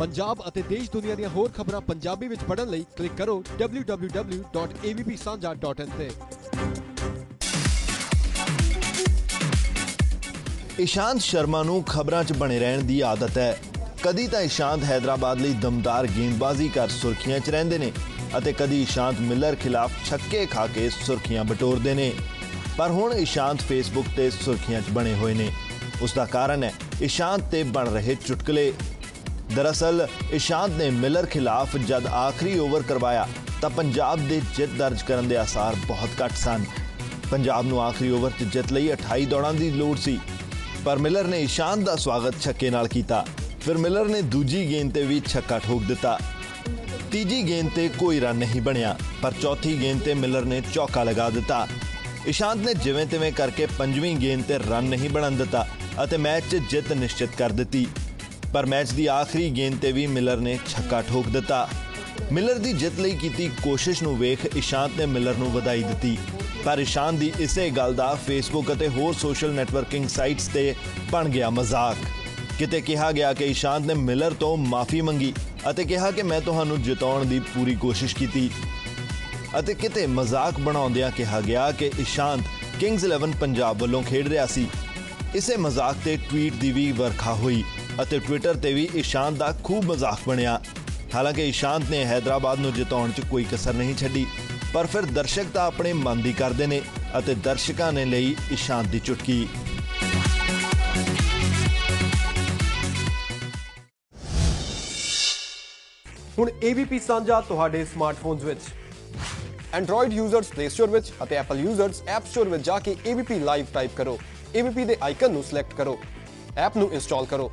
ਪੰਜਾਬ ਅਤੇ ਦੇਸ਼ ਦੁਨੀਆ ਦੀਆਂ ਹੋਰ ਖਬਰਾਂ ਪੰਜਾਬੀ ਵਿੱਚ ਪੜਨ ਲਈ ਕਲਿੱਕ ਕਰੋ www.avpsanja.in ਤੇ। ਇਸ਼ਾਂਤ ਸ਼ਰਮਾ ਨੂੰ ਖਬਰਾਂ 'ਚ ਬਣੇ ਰਹਿਣ ਦੀ ਆਦਤ ਹੈ। ਕਦੀ ਤਾਂ ਇਸ਼ਾਂਤ ਹైదరాబాద్ ਲਈ ਦਮਦਾਰ ਗੇਂਦਬਾਜ਼ੀ ਕਰ ਸੁਰਖੀਆਂ 'ਚ ਰਹਿੰਦੇ ਨੇ ਅਤੇ ਕਦੀ ਇਸ਼ਾਂਤ ਮਿਲਰ ਖਿਲਾਫ ਛੱਕੇ ਖਾ ਕੇ ਸੁਰਖੀਆਂ ਬਟੋਰਦੇ ਨੇ। ਪਰ ਹੁਣ ਇਸ਼ਾਂਤ ਫੇਸਬੁੱਕ ਤੇ ਸੁਰਖੀਆਂ 'ਚ ਬਣੇ ਹੋਏ ਨੇ। ਉਸ ਦਾ ਕਾਰਨ ਹੈ ਇਸ਼ਾਂਤ ਤੇ ਬਣ ਰਹੇ ਚੁਟਕਲੇ। ਦਰਅਸਲ, ਇਸ਼ਾਂਤ ਨੇ ਮਿਲਰ ਖਿਲਾਫ ਜਦ ਆਖਰੀ ਓਵਰ ਕਰਵਾਇਆ, ਤਾਂ ਪੰਜਾਬ ਦੇ ਜਿੱਤ ਦਰਜ ਕਰਨ ਦੇ ਆਸਾਰ ਬਹੁਤ ਘੱਟ ਸਨ। ਪੰਜਾਬ ਨੂੰ ਆਖਰੀ ਓਵਰ 'ਚ ਜਿੱਤ ਲਈ 28 ਦੌੜਾਂ ਦੀ ਲੋੜ ਸੀ, ਪਰ ਮਿਲਰ ਨੇ ਇਸ਼ਾਂਤ ਦਾ ਸਵਾਗਤ ਛੱਕੇ ਨਾਲ ਕੀਤਾ। ਫਿਰ ਮਿਲਰ ਨੇ ਦੂਜੀ ਗੇਂਦ ਤੇ ਵੀ ਛੱਕਾ ਠੋਕ ਦਿੱਤਾ। ਤੀਜੀ ਗੇਂਦ ਤੇ ਕੋਈ ਰਨ ਨਹੀਂ ਬਣਿਆ, ਪਰ ਚੌਥੀ ਗੇਂਦ ਤੇ ਮਿਲਰ ਨੇ ਚੌਕਾ ਲਗਾ ਦਿੱਤਾ। ਇਸ਼ਾਂਤ ਨੇ ਜਿਵੇਂ ਤਿਵੇਂ ਕਰਕੇ ਪੰਜਵੀਂ ਗੇਂਦ ਤੇ ਰਨ ਨਹੀਂ ਬਣਨ ਦਿੱਤਾ ਅਤੇ ਮੈਚ 'ਚ ਜਿੱਤ ਨਿਸ਼ਚਿਤ ਕਰ ਦਿੱਤੀ। ਪਰ ਮੈਚ ਦੀ ਆਖਰੀ ਗੇਂਦ ਤੇ ਵੀ ਮਿਲਰ ਨੇ ਛੱਕਾ ਠੋਕ ਦਿੱਤਾ। ਮਿਲਰ ਦੀ ਜਿੱਤ ਲਈ ਕੀਤੀ ਕੋਸ਼ਿਸ਼ ਨੂੰ ਵੇਖ ਇਸ਼ਾਂਤ ਨੇ ਮਿਲਰ ਨੂੰ ਵਧਾਈ ਦਿੱਤੀ। ਪਰ ਇਸ਼ਾਂਤ ਦੀ ਇਸੇ ਗੱਲ ਦਾ ਫੇਸਬੁੱਕ ਅਤੇ ਹੋਰ ਸੋਸ਼ਲ ਨੈਟਵਰਕਿੰਗ ਸਾਈਟਸ ਤੇ ਬਣ ਗਿਆ ਮਜ਼ਾਕ। ਕਿਤੇ ਕਿਹਾ ਗਿਆ ਕਿ ਇਸ਼ਾਂਤ ਨੇ ਮਿਲਰ ਤੋਂ ਮਾਫੀ ਮੰਗੀ ਅਤੇ ਕਿਹਾ ਕਿ ਮੈਂ ਤੁਹਾਨੂੰ ਜਿਤਾਉਣ ਦੀ ਪੂਰੀ ਕੋਸ਼ਿਸ਼ ਕੀਤੀ। ਅਤੇ ਕਿਤੇ ਮਜ਼ਾਕ ਬਣਾਉਂਦਿਆਂ ਕਿਹਾ ਗਿਆ ਕਿ ਇਸ਼ਾਂਤ ਕਿੰਗਜ਼ 11 ਪੰਜਾਬ ਵੱਲੋਂ ਖੇਡ ਰਿਹਾ ਸੀ। ਇਸੇ ਮਜ਼ਾਕ ਤੇ ਟਵੀਟ ਦੀ ਵੀ ਵਰਖਾ ਹੋਈ। ਅਤੇ ਟਵਿੱਟਰ ਤੇ ਵੀ ਇਸ਼ਾਂਤ ਦਾ ਖੂਬ ਮਜ਼ਾਕ ਬਣਿਆ। ਹਾਲਾਂਕਿ ਇਸ਼ਾਂਤ ਨੇ ਹైదరాబాద్ ਨੂੰ ਜਿਤਾਉਣ 'ਚ ਕੋਈ ਕਸਰ ਨਹੀਂ ਛੱਡੀ, ਪਰ ਫਿਰ ਦਰਸ਼ਕ ਤਾਂ ਆਪਣੇ ਮਨ ਦੀ ਕਰਦੇ ਨੇ ਅਤੇ ਦਰਸ਼ਕਾਂ ਨੇ ਲਈ ਇਸ਼ਾਂਤ ਦੀ ਚੁਟਕੀ। ਹੁਣ ABP ਸਾਂਝਾ ਤੁਹਾਡੇ ਸਮਾਰਟਫੋਨਸ ਵਿੱਚ। Android ਯੂਜ਼ਰਸ Play Store ਵਿੱਚ ਅਤੇ Apple ਯੂਜ਼ਰਸ App Store ਵਿੱਚ ਜਾ ਕੇ ABP Live ਟਾਈਪ ਕਰੋ। ABP ਦੇ ਆਈਕਨ ਨੂੰ ਸਿਲੈਕਟ ਕਰੋ। ਐਪ ਨੂੰ ਇੰਸਟਾਲ ਕਰੋ।